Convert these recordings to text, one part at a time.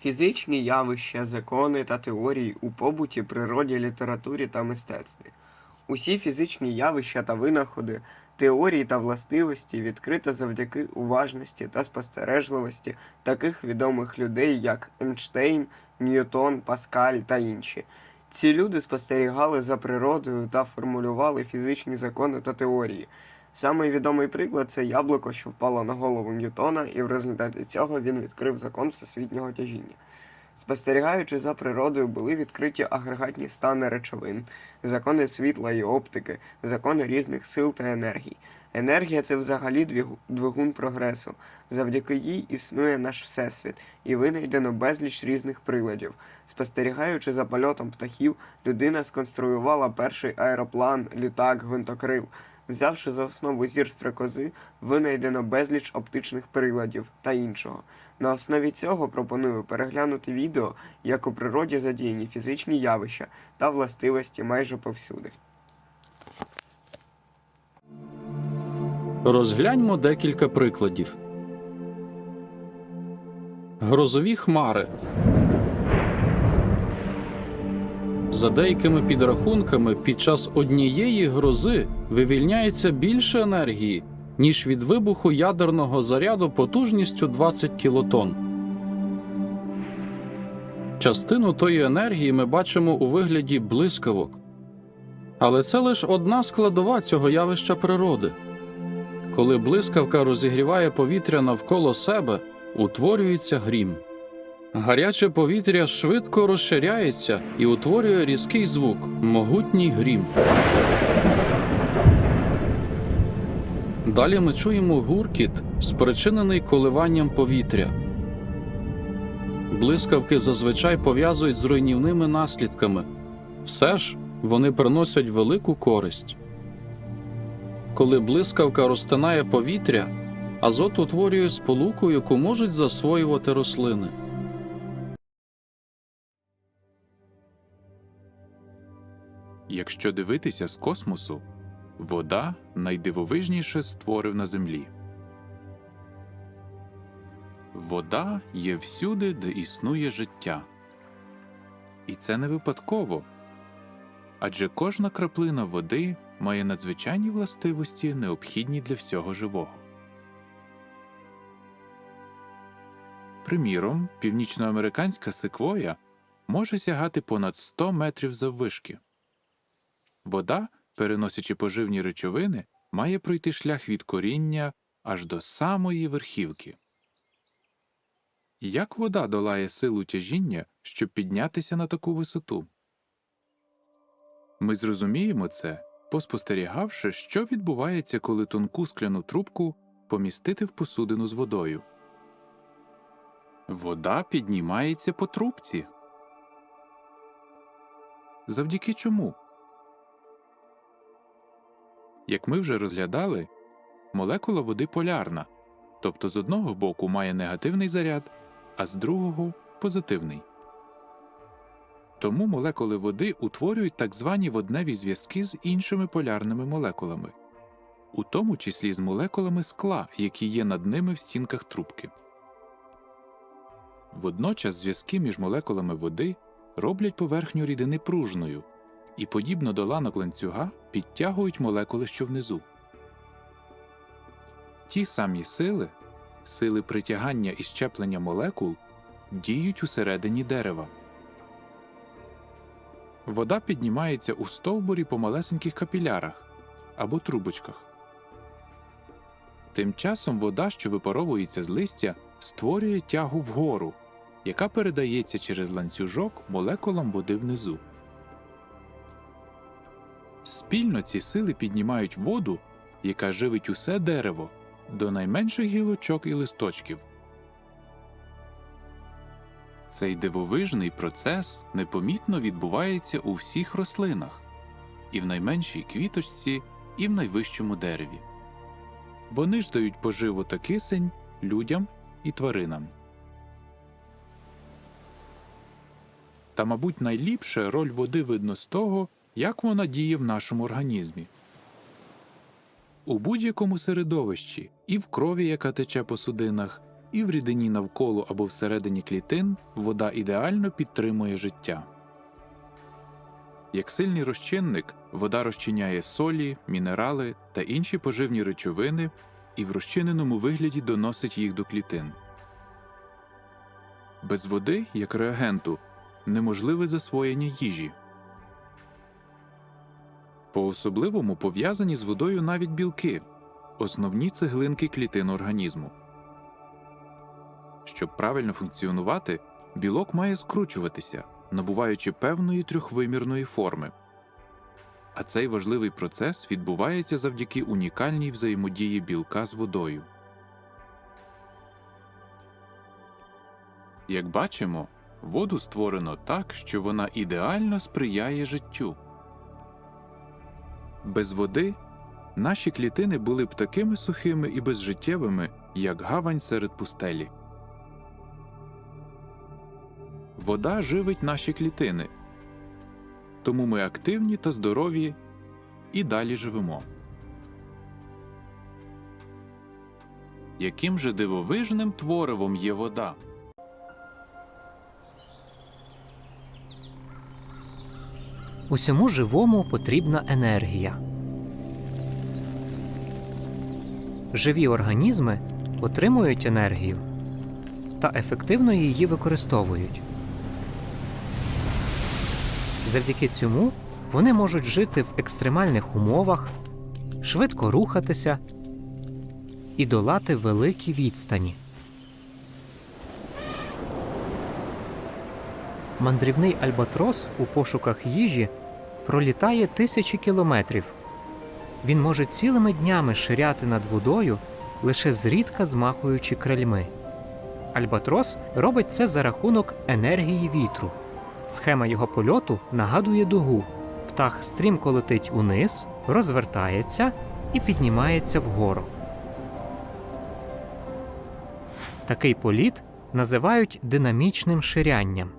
Фізичні явища, закони та теорії у побуті, природі, літературі та мистецтві. Усі фізичні явища та винаходи, теорії та властивості відкрито завдяки уважності та спостережливості таких відомих людей, як Ейнштейн, Ньютон, Паскаль та інші. Ці люди спостерігали за природою та формулювали фізичні закони та теорії. Самий відомий приклад це яблуко, що впало на голову Ньютона, і в результаті цього він відкрив закон всесвітнього тяжіння. Спостерігаючи за природою, були відкриті агрегатні стани речовин, закони світла і оптики, закони різних сил та енергій. Енергія це взагалі двигун прогресу. Завдяки їй існує наш всесвіт, і винайдено безліч різних приладів. Спостерігаючи за польотом птахів, людина сконструювала перший аероплан, літак, гвинтокрил. Взявши за основу зір стрекози, винайдено безліч оптичних приладів та іншого. На основі цього пропоную переглянути відео, як у природі задіяні фізичні явища та властивості майже повсюди. Розгляньмо декілька прикладів. Грозові хмари. За деякими підрахунками, під час однієї грози вивільняється більше енергії, ніж від вибуху ядерного заряду потужністю 20 кілотон. Частину тої енергії ми бачимо у вигляді блискавок. Але це лише одна складова цього явища природи. Коли блискавка розігріває повітря навколо себе, утворюється грім. Гаряче повітря швидко розширяється і утворює різкий звук могутній грім. Далі ми чуємо гуркіт, спричинений коливанням повітря. Блискавки зазвичай пов'язують з руйнівними наслідками. Все ж вони приносять велику користь. Коли блискавка розтинає повітря, азот утворює сполуку, яку можуть засвоювати рослини. Якщо дивитися з космосу, вода найдивовижніше створив на землі. Вода є всюди, де існує життя. І це не випадково. Адже кожна краплина води має надзвичайні властивості, необхідні для всього живого. Приміром, північноамериканська секвоя може сягати понад 100 метрів заввишки. Вода, переносячи поживні речовини, має пройти шлях від коріння аж до самої верхівки. Як вода долає силу тяжіння, щоб піднятися на таку висоту? Ми зрозуміємо це, поспостерігавши, що відбувається, коли тонку скляну трубку помістити в посудину з водою. Вода піднімається по трубці. Завдяки чому? Як ми вже розглядали, молекула води полярна, тобто з одного боку має негативний заряд, а з другого позитивний. Тому молекули води утворюють так звані водневі зв'язки з іншими полярними молекулами, у тому числі з молекулами скла, які є над ними в стінках трубки. Водночас зв'язки між молекулами води роблять поверхню рідини пружною і, подібно до ланок ланцюга, підтягують молекули, що внизу. Ті самі сили, сили притягання і щеплення молекул, діють усередині дерева. Вода піднімається у стовбурі по малесеньких капілярах або трубочках. Тим часом вода, що випаровується з листя, створює тягу вгору, яка передається через ланцюжок молекулам води внизу. Спільно ці сили піднімають воду, яка живить усе дерево, до найменших гілочок і листочків. Цей дивовижний процес непомітно відбувається у всіх рослинах, і в найменшій квіточці, і в найвищому дереві. Вони ж дають поживу та кисень людям і тваринам. Та, мабуть, найліпше роль води видно з того, як вона діє в нашому організмі. У будь-якому середовищі, і в крові, яка тече по судинах, і в рідині навколо або всередині клітин вода ідеально підтримує життя. Як сильний розчинник, вода розчиняє солі, мінерали та інші поживні речовини і в розчиненому вигляді доносить їх до клітин. Без води, як реагенту, неможливе засвоєння їжі. По особливому пов'язані з водою навіть білки основні цеглинки клітин організму. Щоб правильно функціонувати, білок має скручуватися, набуваючи певної трьохвимірної форми. А цей важливий процес відбувається завдяки унікальній взаємодії білка з водою. Як бачимо, воду створено так, що вона ідеально сприяє життю. Без води наші клітини були б такими сухими і безжиттєвими, як гавань серед пустелі. Вода живить наші клітини, тому ми активні та здорові і далі живемо. Яким же дивовижним творивом є вода? Усьому живому потрібна енергія. Живі організми отримують енергію та ефективно її використовують. Завдяки цьому вони можуть жити в екстремальних умовах, швидко рухатися і долати великі відстані. Мандрівний альбатрос у пошуках їжі пролітає тисячі кілометрів. Він може цілими днями ширяти над водою, лише зрідка змахуючи крильми. Альбатрос робить це за рахунок енергії вітру. Схема його польоту нагадує дугу. Птах стрімко летить униз, розвертається і піднімається вгору. Такий політ називають динамічним ширянням.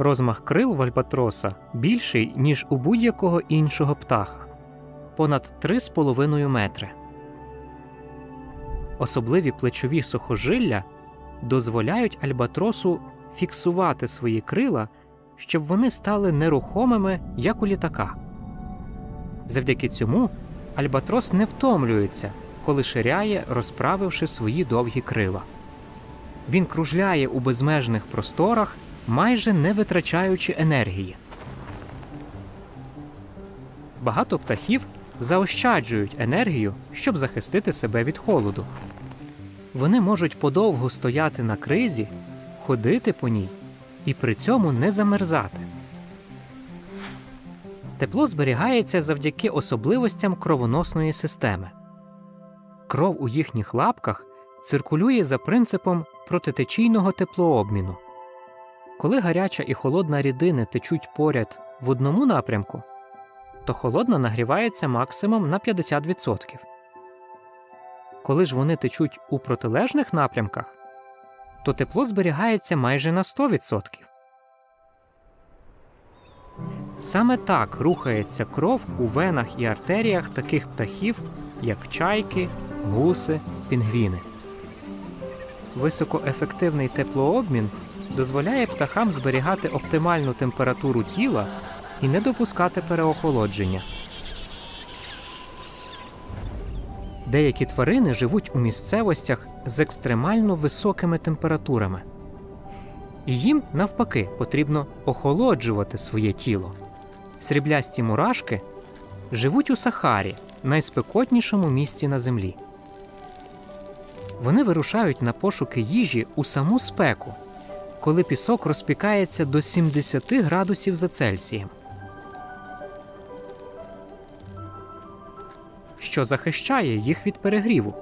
Розмах крил в альбатроса більший, ніж у будь-якого іншого птаха понад 3,5 метри. Особливі плечові сухожилля дозволяють альбатросу фіксувати свої крила, щоб вони стали нерухомими, як у літака. Завдяки цьому альбатрос не втомлюється, коли ширяє, розправивши свої довгі крила. Він кружляє у безмежних просторах, майже не витрачаючи енергії. Багато птахів заощаджують енергію, щоб захистити себе від холоду. Вони можуть подовго стояти на кризі, ходити по ній і при цьому не замерзати. Тепло зберігається завдяки особливостям кровоносної системи. Кров у їхніх лапках циркулює за принципом протитечійного теплообміну. Коли гаряча і холодна рідини течуть поряд в одному напрямку, то холодна нагрівається максимум на 50%. Коли ж вони течуть у протилежних напрямках, то тепло зберігається майже на 100%. Саме так рухається кров у венах і артеріях таких птахів, як чайки, гуси, пінгвіни. Високоефективний теплообмін дозволяє птахам зберігати оптимальну температуру тіла і не допускати переохолодження. Деякі тварини живуть у місцевостях з екстремально високими температурами. І їм, навпаки, потрібно охолоджувати своє тіло. Сріблясті мурашки живуть у Сахарі, найспекотнішому місці на землі. Вони вирушають на пошуки їжі у саму спеку, коли пісок розпікається до 70 градусів за Цельсієм. що захищає їх від перегріву.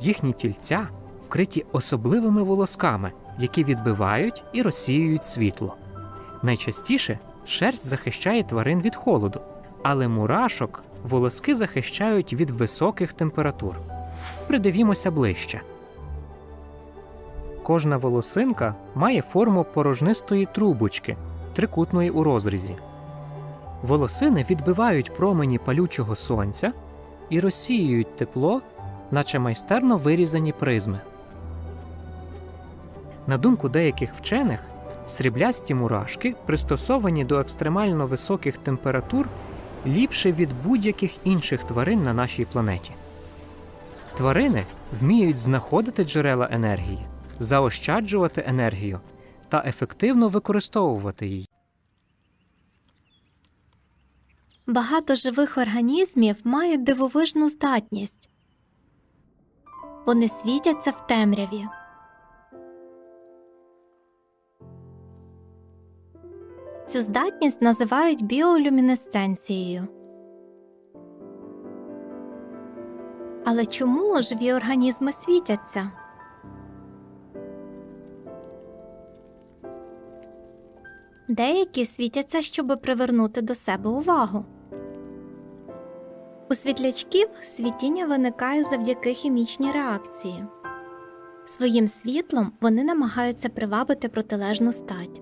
Їхні тільця вкриті особливими волосками, які відбивають і розсіюють світло. Найчастіше шерсть захищає тварин від холоду, але мурашок волоски захищають від високих температур. Придивімося ближче. Кожна волосинка має форму порожнистої трубочки, трикутної у розрізі. Волосини відбивають промені палючого сонця і розсіюють тепло, наче майстерно вирізані призми. На думку деяких вчених, сріблясті мурашки, пристосовані до екстремально високих температур, ліпше від будь-яких інших тварин на нашій планеті. Тварини вміють знаходити джерела енергії, заощаджувати енергію та ефективно використовувати її. Багато живих організмів мають дивовижну здатність. Вони світяться в темряві. Цю здатність називають біолюмінесценцією. Але чому живі організми світяться? Деякі світяться, щоб привернути до себе увагу. У світлячків світіння виникає завдяки хімічній реакції. Своїм світлом вони намагаються привабити протилежну стать.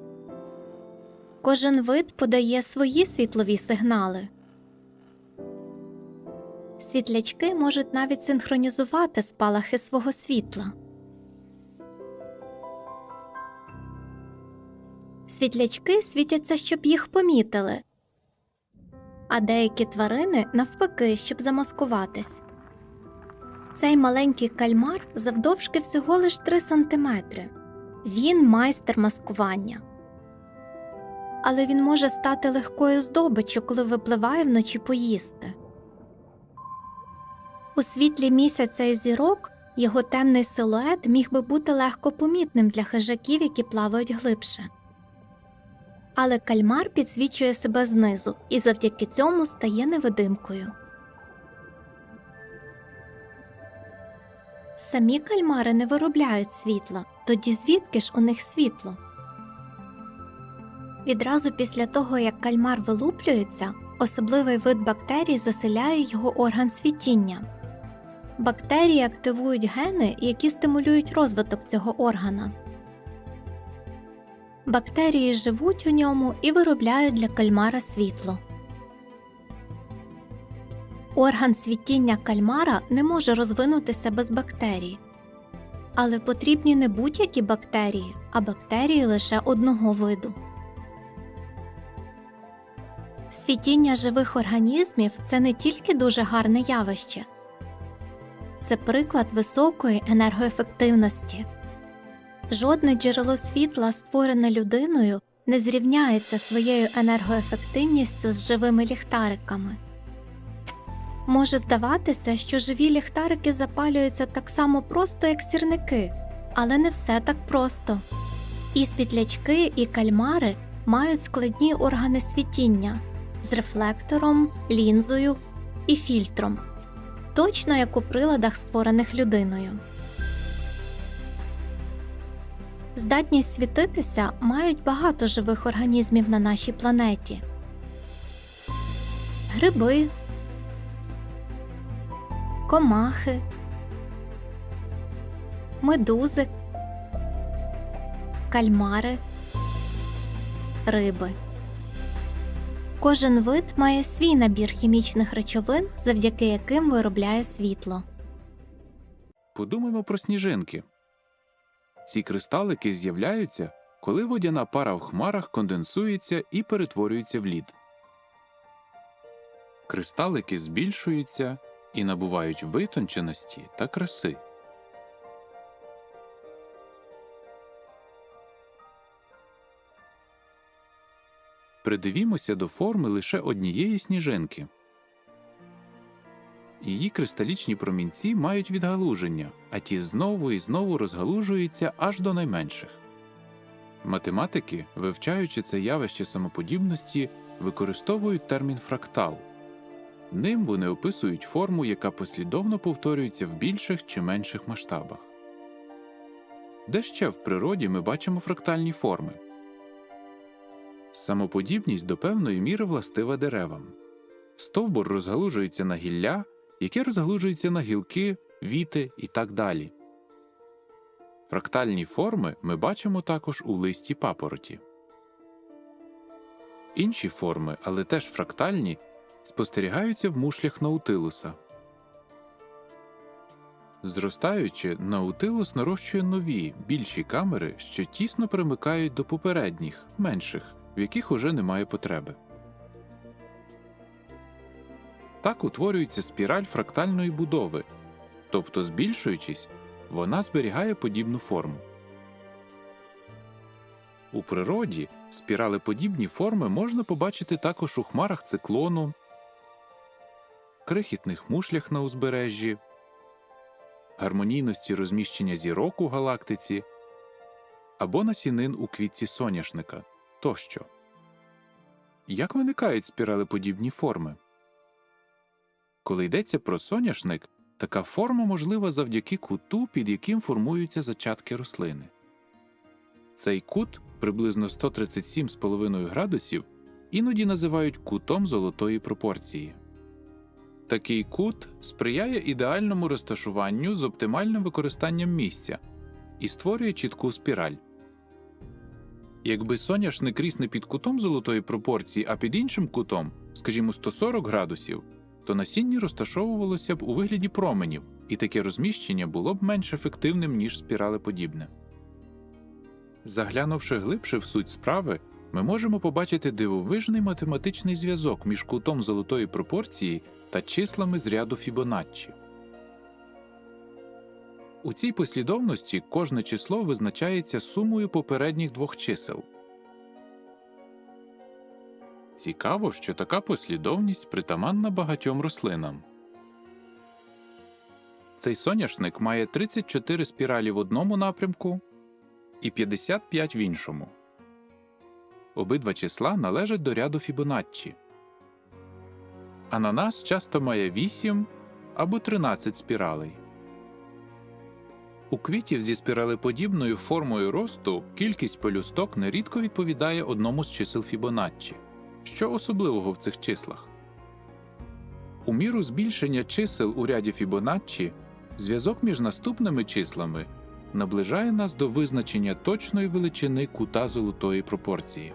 Кожен вид подає свої світлові сигнали. Світлячки можуть навіть синхронізувати спалахи свого світла. Світлячки світяться, щоб їх помітили, а деякі тварини навпаки, щоб замаскуватись. Цей маленький кальмар завдовжки всього лиш 3 сантиметри. Він майстер маскування. Але він може стати легкою здобиччю, коли випливає вночі поїсти. У світлі місяця і зірок його темний силует міг би бути легко помітним для хижаків, які плавають глибше. Але кальмар підсвічує себе знизу і завдяки цьому стає невидимкою. Самі кальмари не виробляють світла, тоді звідки ж у них світло? Відразу після того, як кальмар вилуплюється, особливий вид бактерій заселяє його орган світіння. Бактерії активують гени, які стимулюють розвиток цього органа. Бактерії живуть у ньому і виробляють для кальмара світло. Орган світіння кальмара не може розвинутися без бактерій. Але потрібні не будь-які бактерії, а бактерії лише одного виду. Світіння живих організмів це не тільки дуже гарне явище, це приклад високої енергоефективності. Жодне джерело світла, створене людиною, не зрівняється своєю енергоефективністю з живими ліхтариками. Може здаватися, що живі ліхтарики запалюються так само просто, як сірники, але не все так просто. І світлячки, і кальмари мають складні органи світіння з рефлектором, лінзою і фільтром, точно як у приладах, створених людиною. Здатність світитися мають багато живих організмів на нашій планеті. Гриби, комахи, медузи, кальмари, риби. Кожен вид має свій набір хімічних речовин, завдяки яким виробляє світло. Подумаймо про сніжинки. Ці кристалики з'являються, коли водяна пара в хмарах конденсується і перетворюється в лід. Кристалики збільшуються і набувають витонченості та краси. Придивімося до форми лише однієї сніжинки. Її кристалічні промінці мають відгалуження, а ті знову і знову розгалужуються аж до найменших. Математики, вивчаючи це явище самоподібності, використовують термін фрактал. Ним вони описують форму, яка послідовно повторюється в більших чи менших масштабах. Де ще в природі ми бачимо фрактальні форми? Самоподібність до певної міри властива деревам. Стовбур розгалужується на гілля, яке розгалужується на гілки, віти і так далі. Фрактальні форми ми бачимо також у листі папороті. Інші форми, але теж фрактальні, спостерігаються в мушлях наутилуса. Зростаючи, наутилус нарощує нові, більші камери, що тісно примикають до попередніх, менших, в яких уже немає потреби. Так утворюється спіраль фрактальної будови, тобто, збільшуючись, вона зберігає подібну форму. У природі спіралеподібні форми можна побачити також у хмарах циклону, крихітних мушлях на узбережжі, гармонійності розміщення зірок у галактиці або насінин у квітці соняшника тощо. Як виникають спіралеподібні форми? Коли йдеться про соняшник, така форма можлива завдяки куту, під яким формуються зачатки рослини. Цей кут приблизно 137,5 градусів іноді називають кутом золотої пропорції. Такий кут сприяє ідеальному розташуванню з оптимальним використанням місця і створює чітку спіраль. Якби соняшник ріс не під кутом золотої пропорції, а під іншим кутом, скажімо, 140 градусів, то насіння розташовувалося б у вигляді променів, і таке розміщення було б менш ефективним, ніж спіралеподібне. Заглянувши глибше в суть справи, ми можемо побачити дивовижний математичний зв'язок між кутом золотої пропорції та числами з ряду Фібоначчі. У цій послідовності кожне число визначається сумою попередніх двох чисел. Цікаво, що така послідовність притаманна багатьом рослинам. Цей соняшник має 34 спіралі в одному напрямку і 55 в іншому. Обидва числа належать до ряду Фібоначчі. Ананас часто має 8 або 13 спіралей. У квітів зі спіралеподібною формою росту кількість пелюсток нерідко відповідає одному з чисел Фібоначчі. Що особливого в цих числах? У міру збільшення чисел у ряді Фібоначчі зв'язок між наступними числами наближає нас до визначення точної величини кута золотої пропорції.